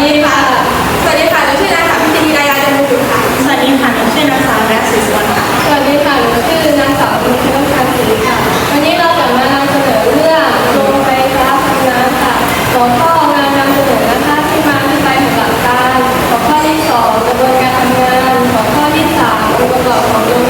ดีค่ะ สวัสดีค่ะหนูชื่อนางสาวพิจิตรีดายาจันทร์บุตรค่ะ สวัสดีค่ะหนูชื่อนางสาวแรกศรีสุวรรณค่ะ สวัสดีค่ะหนูชื่อนางสาวนุชต้องการศรีค่ะ วันนี้เราจะมานำเสนอเรื่องโรงไฟฟ้าพลังงานค่ะหัวข้องานนำเสนอนะคะที่มาที่ไปของหลักการหัวข้อที่สองกระบวนการทำงานหัวข้อที่สามองค์ประกอบของโรง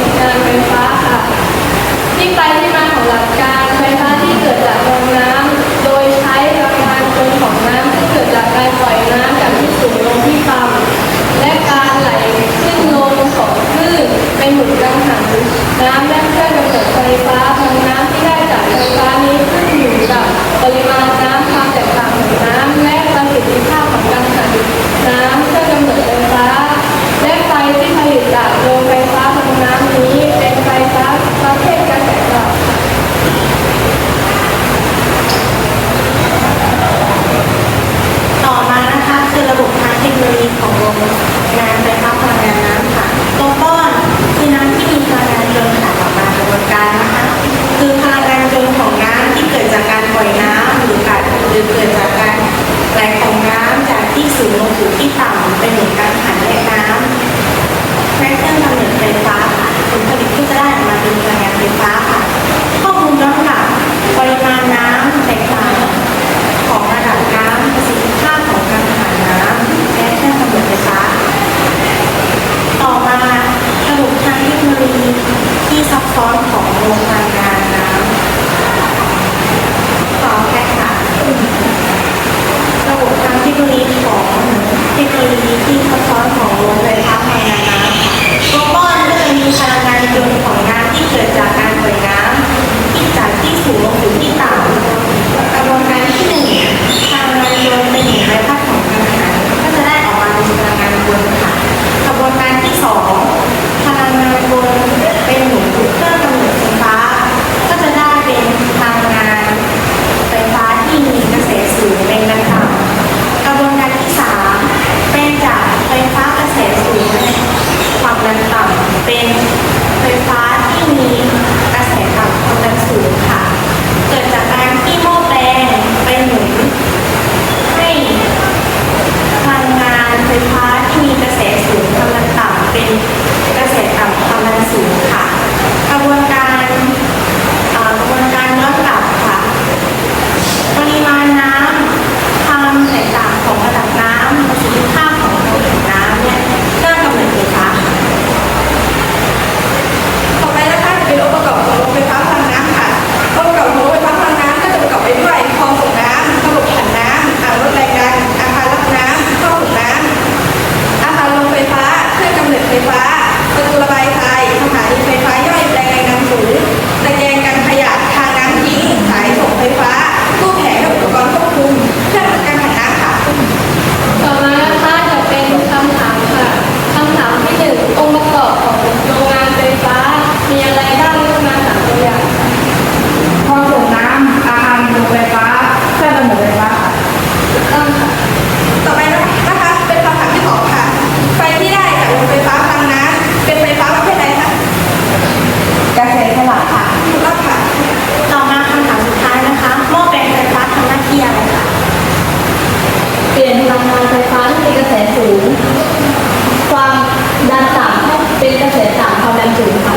pena. Tutulakay. สูง ความดันต่ำเป็นกระแสต่ำความดันสูง